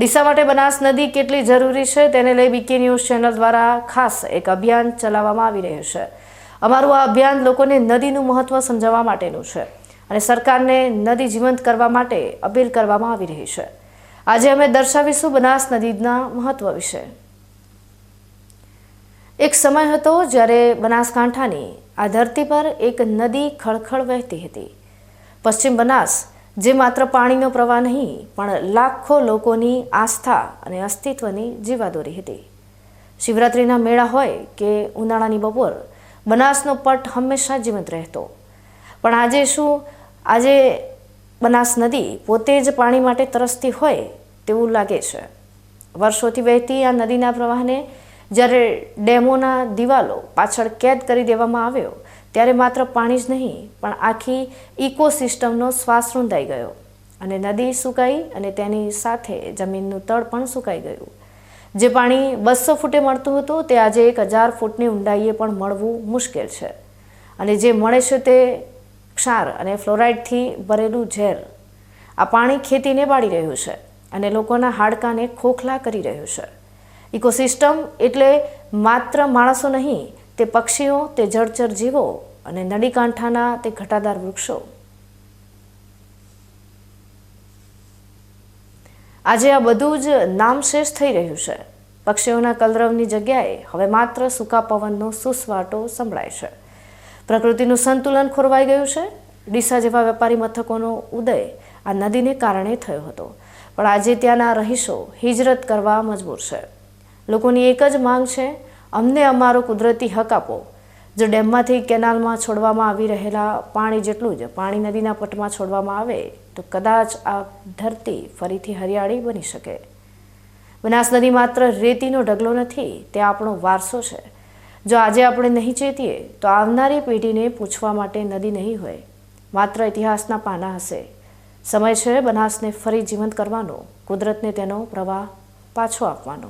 ડીસા માટે બનાસ નદી કેટલી જરૂરી છે તેને લઈ બીકે ન્યૂઝ ચેનલ દ્વારા ખાસ એક અભિયાન ચલાવવામાં આવી રહ્યું છે. અમારું આ અભિયાન લોકોને નદીનું મહત્વ સમજાવવા માટેનું છે અને સરકારને નદી જીવંત કરવા માટે અપીલ કરવામાં આવી રહી છે. આજે અમે દર્શાવીશું બનાસ નદીના મહત્વ વિશે. એક સમય હતો જ્યારે બનાસકાંઠાની આ ધરતી પર એક નદી ખળખળ વહેતી હતી. પશ્ચિમ બનાસ જે માત્ર પાણીનો પ્રવાહ નહીં, પણ લાખો લોકોની આસ્થા અને અસ્તિત્વની જીવાદોરી હતી. શિવરાત્રિના મેળા હોય કે ઉનાળાની બપોર, બનાસનો પટ હંમેશા જીવંત રહેતો. પણ આજે શું? આજે બનાસ નદી પોતે જ પાણી માટે તરસતી હોય તેવું લાગે છે. વર્ષોથી વહેતી આ નદીના પ્રવાહને જ્યારે ડેમોના દિવાલો પાછળ કેદ કરી દેવામાં આવ્યો, ત્યારે માત્ર પાણી જ નહીં, પણ આખી ઇકોસિસ્ટમનો શ્વાસ રૂંધાઈ ગયો અને નદી સુકાઈ અને તેની સાથે જમીનનું તળ પણ સુકાઈ ગયું. જે પાણી બસો ફૂટે મળતું હતું, તે આજે એક હજાર ફૂટની ઊંડાઈએ પણ મળવું મુશ્કેલ છે. અને જે મળે છે તે ક્ષાર અને ફ્લોરાઇડથી ભરેલું ઝેર. આ પાણી ખેતીને બાળી રહ્યું છે અને લોકોના હાડકાને ખોખલા કરી રહ્યું છે. ઇકોસિસ્ટમ એટલે માત્ર માણસો નહીં, તે પક્ષીઓ, તે જળચર જીવો અને નદીકાંઠાના તે ઘટાદાર વૃક્ષો. આજે આ બધું જ નામશેષ થઈ રહ્યું છે. પક્ષીઓના કલરવની જગ્યાએ હવે માત્ર સૂકા પવનનો સુસવાટો સંભળાય છે. પ્રકૃતિનું સંતુલન ખોરવાઈ ગયું છે. ડીસા જેવા વેપારી મથકોનો ઉદય આ નદીને કારણે થયો હતો. પણ આજે ત્યાંના રહીશો હિજરત કરવા મજબૂર છે. લોકોની એક જ માંગ છે, અમને અમારો કુદરતી હક આપો. જો ડેમમાંથી કેનાલમાં છોડવામાં આવી રહેલા પાણી જેટલું જ પાણી નદીના પટમાં છોડવામાં આવે, તો કદાચ આ ધરતી ફરીથી હરિયાળી બની શકે. બનાસ નદી માત્ર રેતીનો ઢગલો નથી, તે આપણો વારસો છે. જો આજે આપણે નહીં ચેતીએ, તો આવનારી પેઢીને પૂછવા માટે નદી નહીં હોય. માત્ર ઇતિહાસના પાના હશે. સમય છે બનાસને ફરી જીવંત કરવાનો, કુદરતને તેનો પ્રવાહ પાછો આપવાનો.